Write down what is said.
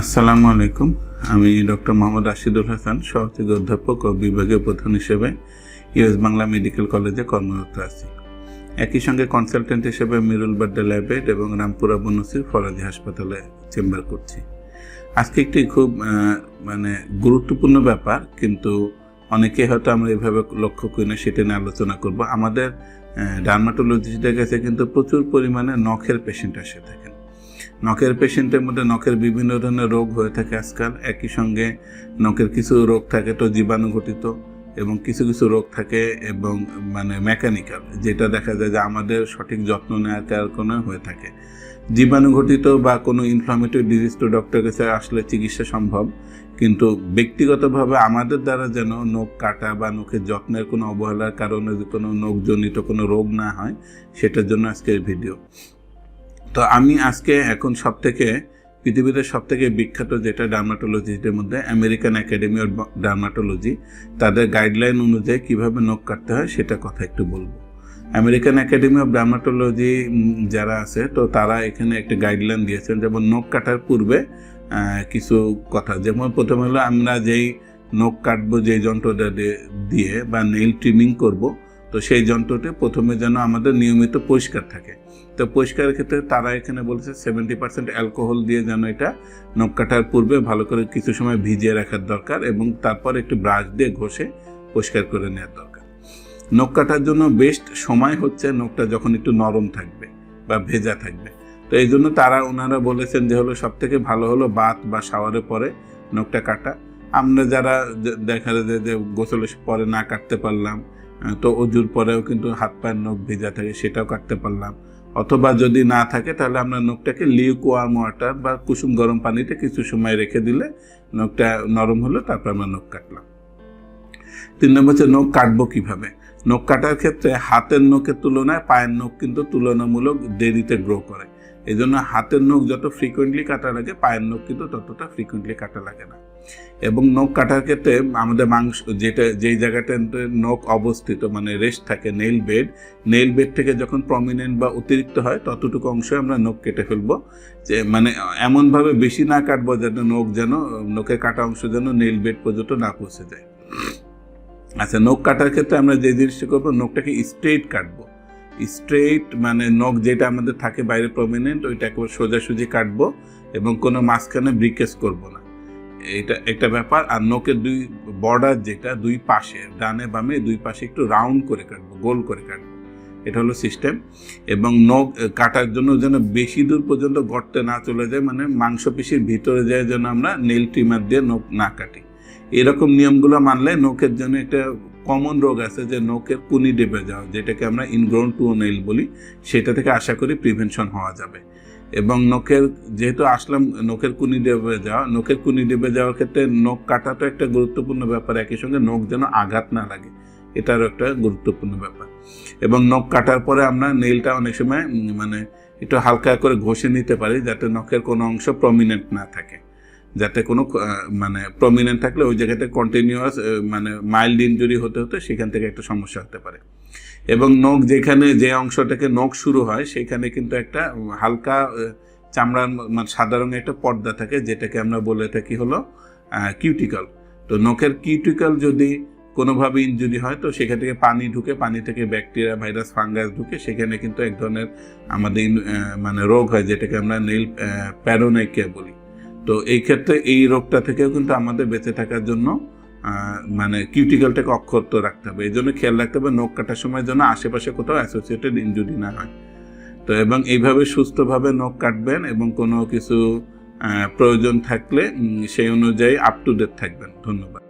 আসসালামু আলাইকুম। আমি ডক্টর মোহাম্মদ রাশিদুল হাসান সহযোগী অধ্যাপক ও বিভাগীয় প্রধান হিসেবে ইউএস বাংলা মেডিকেল কলেজে কর্মরত আছি। একই সঙ্গে কনসালটেন্ট হিসেবে মিরুল বাড্ডা ল্যাবেট এবং রামপুরা বনসির ফরাজি হাসপাতালে চেম্বার করছি। আজকে একটি খুব মানে গুরুত্বপূর্ণ ব্যাপার, কিন্তু অনেকে হয়তো আমরা এভাবে লক্ষ্য করি না, সেটা নিয়ে আলোচনা করব। আমাদের ডার্মাটোলজিস্টের কাছে কিন্তু প্রচুর পরিমাণে নখের পেশেন্ট আসে থাকেন নখের পেশেন্টের মধ্যে নখের বিভিন্ন ধরনের রোগ হয়ে থাকে আজকাল। একই সঙ্গে নখের কিছু রোগ থাকে তো জীবাণু ঘটিত এবং কিছু কিছু রোগ থাকে এবং মানে মেকানিক্যাল যেটা দেখা যায় যে আমাদের সঠিক যত্ন নেওয়ার কারণে হয়ে থাকে। জীবাণু ঘটিত বা কোনো ইনফ্লামেটরি ডিজিজ তো ডক্টর কাছে আসলে চিকিৎসা সম্ভব, কিন্তু ব্যক্তিগতভাবে আমাদের দ্বারা যেন নখ কাটা বা নখের যত্নের কোনো অবহেলার কারণে যে কোনো নখজনিত কোনো রোগ না হয়, সেটার জন্য আজকের ভিডিও তো আমি আজকে এখন সব থেকে পৃথিবীতে সব থেকে বিখ্যাত যেটা ডার্মাটোলজিস্টের মধ্যে, আমেরিকান একাডেমি অফ ডার্মাটোলজি, তাদের গাইডলাইন অনুযায়ী কীভাবে নখ কাটতে হয় সেটা কথা একটু বলব। আমেরিকান একাডেমি অফ ডার্মাটোলজি যারা আছে, তো তারা এখানে একটা গাইডলাইন দিয়েছেন, যেমন নখ কাটার পূর্বে কিছু কথা। যেমন প্রথমে হলো আমরা যেই নখ কাটবো, যেই যন্ত্রটা দিয়ে বা নেইল ট্রিমিং করব তো সেই যন্ত্রটি প্রথমে যেন আমাদের নিয়মিত পরিষ্কার থাকে। তো পরিষ্কারের ক্ষেত্রে তারা এখানে বলেছে সেভেন্টি পার্সেন্ট অ্যালকোহল দিয়ে যেন এটা নখ কাটার পূর্বে ভালো করে কিছু সময় ভিজিয়ে রাখার দরকার এবং তারপর একটু ব্রাশ দিয়ে ঘষে পরিষ্কার করে নেওয়ার দরকার। নখ কাটার জন্য বেস্ট সময় হচ্ছে নখটা যখন একটু নরম থাকবে বা ভেজা থাকবে। তো এই জন্য তারা ওনারা বলেছেন যে হলো সব থেকে ভালো হলো বাত বা শাওয়ারের পরে নখটা কাটা। আমরা যারা দেখা যায় যে গোসলের পরে না কাটতে পারলাম তো অজুর পরেও কিন্তু হাত পায়ের নখ ভেজা থাকে, সেটাও কাটতে পারলাম। অথবা যদি না থাকে, তাহলে আমরা নখটাকে লিউক ওয়ার্ম ওয়াটার বা কুসুম গরম পানিতে কিছু সময় রেখে দিলে নখটা নরম হলো, তারপর আমরা নখ কাটলাম। তিন নম্বর হচ্ছে নখ কাটবো কীভাবে? নখ কাটার ক্ষেত্রে হাতের নখের তুলনায় পায়ের নখ কিন্তু তুলনামূলক দেরিতে গ্রো করে। এই জন্য হাতের নখ যত ফ্রিকোয়েন্টলি কাটা লাগে, পায়ের নখ কিন্তু ততটা ফ্রিকোয়েন্টলি কাটা লাগে না। এবং নখ কাটার ক্ষেত্রে আমাদের মাংস, যেটা, যেই জায়গাটাতে নখ অবস্থিত মানে রেস্ট থাকে নেইল বেড নেইল বেড থেকে যখন প্রমিনেন্ট বা অতিরিক্ত হয়, ততটুকু অংশ আমরা নখ কেটে ফেলব। যে মানে এমনভাবে বেশি না কাটবো যেন নখ যেন, নখের কাটা অংশ যেন নেইল বেড পর্যন্ত না পৌঁছে যায়। আচ্ছা নখ কাটার ক্ষেত্রে আমরা যে জিনিসটা করব, নখটাকে স্ট্রেট কাটবো। স্ট্রেট মানে নখ যেটা আমাদের থাকে বাইরে প্রমিনেন্ট ওইটাকে সোজাসুজি কাটবো এবং কোনো মাঝখানে ব্রিকেজ করব না। এটা একটা ব্যাপার। আর নখের দুই বর্ডার যেটা, দুই পাশে, ডানে বামে, দুই পাশে একটু রাউন্ড করে কাটবো, গোল করে কাটবো। এটা হলো সিস্টেম এবং নখ কাটার জন্য যেন বেশি দূর পর্যন্ত গর্তে না চলে যায় মানে মাংসপেশির ভিতরে যায় যেন আমরা নেল ট্রিমার দিয়ে নখ না কাটি। এরকম নিয়মগুলো মানলে নখের জন্য একটা কমন রোগ আছে যে নখের কুনি ডেবে যাওয়া, যেটাকে আমরা ইনগ্রোন টু নেইল বলি, সেটা থেকে আশা করি প্রিভেনশন হওয়া যাবে। এবং নখের, যেহেতু আসলাম নখের কুনি ডেবে যাওয়া, নখের কুনি ডেবে যাওয়ার ক্ষেত্রে নখ কাটাটা একটা গুরুত্বপূর্ণ ব্যাপার, একই সঙ্গে নখ যেন আঘাত না লাগে, এটারও একটা গুরুত্বপূর্ণ ব্যাপার। এবং নখ কাটার পরে আমরা নেইলটা অনেক সময় মানে একটু হালকা করে ঘষে নিতে পারি, যাতে নখের কোনো অংশ প্রমিনেন্ট না থাকে। যাতে কোনো মানে প্রমিনেন্ট থাকলে ওই জায়গাতে কন্টিনিউয়াস মানে মাইল্ড ইঞ্জুরি হতে হতে সেখান থেকে একটা সমস্যা হতে পারে। এবং নখ যেখানে, যে অংশটাকে নখ শুরু হয়, সেখানে কিন্তু একটা হালকা চামড়ার মানে সাদা রঙের একটা পর্দা থাকে, যেটাকে আমরা বলে থাকি হলো কিউটিক্যাল তো নখের কিউটিক্যাল যদি কোনোভাবে ইনজুরি হয়, তো সেখান থেকে পানি ঢুকে, পানি থেকে ব্যাকটেরিয়া ভাইরাস ফাঙ্গাস ঢুকে, সেখানে কিন্তু এক ধরনের আমাদের মানে রোগ হয়, যেটাকে আমরা নীল প্যারোনাইকিয়া বলি। তো এই ক্ষেত্রে এই রোগটা থেকেও কিন্তু আমাদের বেঁচে থাকার জন্য মানে কিউটিক্যালটাকে অক্ষত রাখতে হবে। এই জন্য খেয়াল রাখতে হবে, নখ কাটার সময় যেন আশেপাশে কোথাও অ্যাসোসিয়েটেড ইঞ্জুরি না হয়। তো এবং এইভাবে সুস্থভাবে নখ কাটবেন এবং কোনো কিছু প্রয়োজন থাকলে সেই অনুযায়ী আপ টু ডেট থাকবেন। ধন্যবাদ।